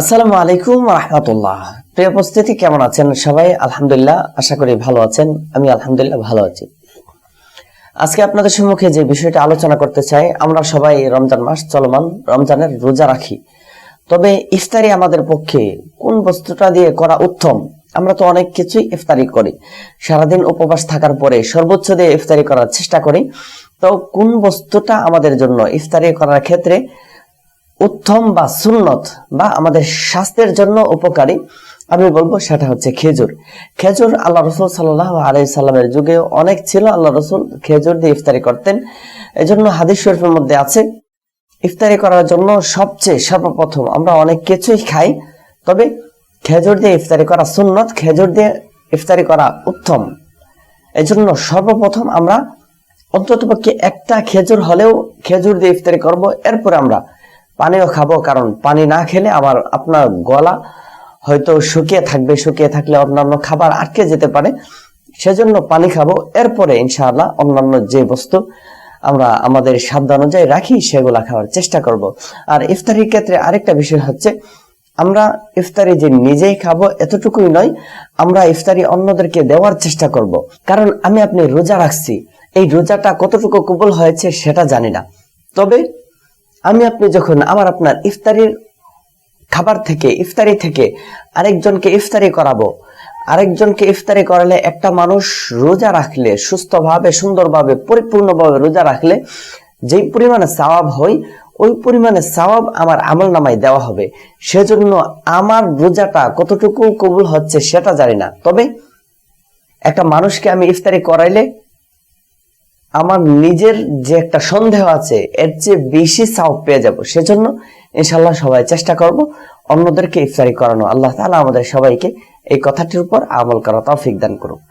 আসসালামু আলাইকুম রহমতুল্লাহ। প্রিয় উপস্থিতি, কেমন আছেন সবাই? আলহামদুলিল্লাহ, আশা করি ভালো আছেন। আমি আলহামদুলিল্লাহ ভালো আছি। আজকে আপনাদের সম্মুখে যে বিষয়টা আলোচনা করতে চাই, আমরা সবাই রমজান মাস চলমান, রমজানের রোজা রাখি। তবে ইফতারি আমাদের পক্ষে কোন বস্তুটা দিয়ে করা উত্তম? আমরা তো অনেক কিছুই ইফতারি করি। সারাদিন উপবাস থাকার পরে সর্বোচ্চ দিয়ে ইফতারি করার চেষ্টা করি। তো কোন বস্তুটা আমাদের জন্য ইফতারি করার ক্ষেত্রে উত্তম বা সুন্নত বা আমাদের স্বাস্থ্যের জন্য উপকারী, আমি বলব সেটা হচ্ছে খেজুর। খেজুর আল্লাহ রসুল সাল্লাহ আলাই সাল্লামের যুগে অনেক ছিল, আল্লাহ রসুল খেজুর দিয়ে ইফতারি করতেন। এজন্য হাদিস শরীফের মধ্যে আছে, ইফতারি করার জন্য সবচেয়ে সর্বপ্রথম আমরা অনেক কিছুই খাই, তবে খেজুর দিয়ে ইফতারি করা সুন্নত, খেজুর দিয়ে ইফতারি করা উত্তম। এজন্য সর্বপ্রথম আমরা অন্ততপক্ষে একটা খেজুর হলেও খেজুর দিয়ে ইফতারি করব, এরপরে আমরা পানিও খাব, কারণ পানি না খেলে আবার আপনার গলা হয়তো শুকিয়ে থাকবে, শুকিয়ে থাকলে অন্যান্য খাবার আটকে যেতে পারে। সেজন্য পানি খাব। এরপরে ইনশাআল্লাহ অন্যান্য যে বস্তু আমরা আমাদের সাধ্য অনুযায়ী রাখি, সেগুলা খাওয়ার চেষ্টা করব। আর ইফতারির ক্ষেত্রে আরেকটা বিষয় হচ্ছে, আমরা ইফতারি যে নিজেই খাব এতটুকুই নয়, আমরা ইফতারি অন্যদেরকে দেওয়ার চেষ্টা করব। কারণ আমি আপনি রোজা রাখছি, এই রোজাটা কতটুকু কবুল হয়েছে সেটা জানি না। তবে আমি আপনি যখন আমার আপনার ইফতারির খাবার থেকে, ইফতারি থেকে আরেকজনকে ইফতারি করাবো, আরেকজনকে ইফতারি করালে একটা মানুষ রোজা রাখলে, সুস্থভাবে, সুন্দরভাবে, পরিপূর্ণভাবে রোজা রাখলে যেই পরিমাণে সওয়াব হয় ওই পরিমাণে সওয়াব আমার আমল নামায় দেওয়া হবে। সেজন্য আমার রোজাটা কতটুকু কবুল হচ্ছে সেটা জানি না। তবে একটা মানুষকে আমি ইফতারি করাইলে আমার নিজের যে একটা সন্দেহ আছে, এর চেয়ে বেশি সাউপ পেয়ে যাব। সেজন্য ইনশাল্লাহ সবাই চেষ্টা করব অন্যদেরকে ইফতারি করানো। আল্লাহ তালা আমাদের সবাইকে এই কথাটির উপর আমল করা তৌফিক দান করুক।